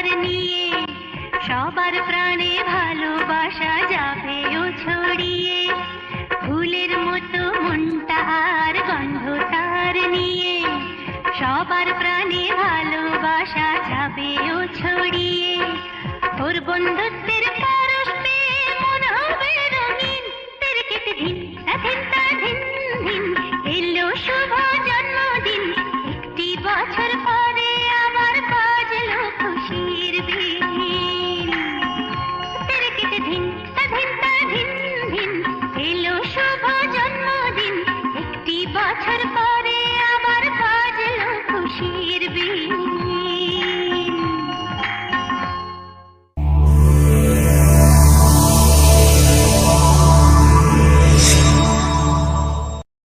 গন্ধটার নিয়ে সবার প্রাণে ভালোবাসা যাবে ও ছড়িয়ে। ফুলের মতো মনটা আর গন্ধটার নিয়ে। সবার প্রাণে ভালোবাসা যাবে ও ছড়িয়ে। ওর বন্ধু